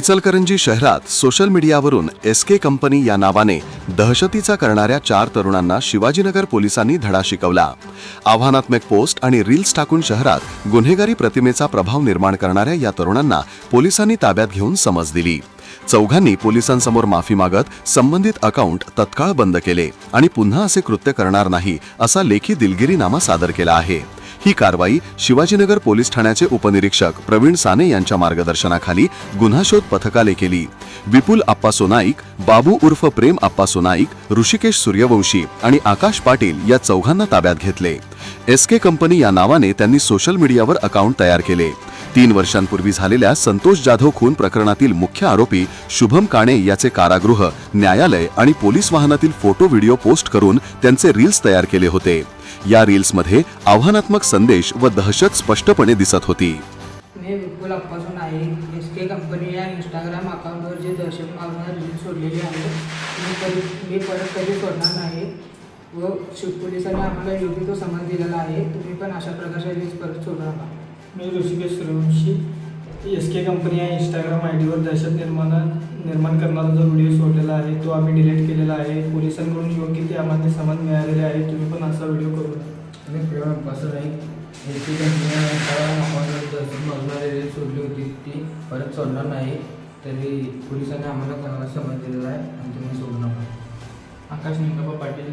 इचलकरंजी शहरात सोशल मीडियावरून S K company या नावाने दहशतीचा करणाऱ्या चार तरुणांना शिवाजीनगर पोलिसांनी धडा शिकवला. आव्हानात्मक पोस्ट आणि रील्स टाकून शहरात गुन्हेगारी प्रतिमेचा प्रभाव निर्माण करणाऱ्या या तरुणांना पोलिसांनी ताब्यात घेऊन समज दिली. चौघांनी पोलिसांसमोर माफी मागत संबंधित अकाउंट तत्काळ बंद केले आणि पुन्हा असे कृत्य करणार नाही असा लेखी दिलगिरीनामा सादर केला आहे. ही कारवाई शिवाजीनगर पोलीस ठाण्याचे उपनिरीक्षक प्रवीण साने यांच्या मार्गदर्शनाखाली गुन्हा शोध पथकाने केली. विपुल आप्पा सोनाईक बाबू उर्फ प्रेम आप्पा सोनाईक ऋषिकेश सूर्यवंशी आणि आकाश पाटील या चौघांना ताब्यात घेतले. एस के कंपनी या नावाने त्यांनी सोशल मीडियावर अकाउंट तयार केले. तीन वर्षांपूर्वी झालेल्या संतोष जाधव खून प्रकरणातील मुख्य आरोपी शुभम काणे याचे कारागृह न्यायालय आणि पोलीस वाहनातील फोटो व्हिडिओ पोस्ट करून त्यांचे रील्स तयार केले होते. या रील्समध्ये आव्हानात्मक संदेश व दहशत स्पष्टपणे दिसत होती. मी विपुल अप्पासून आहे. एस के कंपनी या इंस्टाग्राम अकाउंटवर जे दहशत मारणारे रील सोडलेले आहे मी कधी मी परत कधी सोडणार नाही. व शिव पोलिसांनी आम्हाला योग्य तो समज दिलेला आहे. तुम्ही पण अशा प्रकारच्या रील्स परत सोडू नका मी Rishikesh Suryavanshi S K company या इंस्टाग्राम आय डीवर दहशत निर्माण निर्माण करणारा जो व्हिडिओ सोडलेला आहे तो आम्ही डिलीट केलेला आहे. पोलिसांकडून योग्य ते आम्हाला समज मिळालेले आहे. तुम्ही पण असा व्हिडिओ करू नका. मी आहे. एस टी कंपनी अकाउंटवर दहशत रील सोडली होती. ती परत सोडणार नाही. तरी पोलिसांनी आम्हाला चांगला समज दिलेला आहे. आणि तुम्ही सोडू नका. आकाश निंगप्पा पाटील.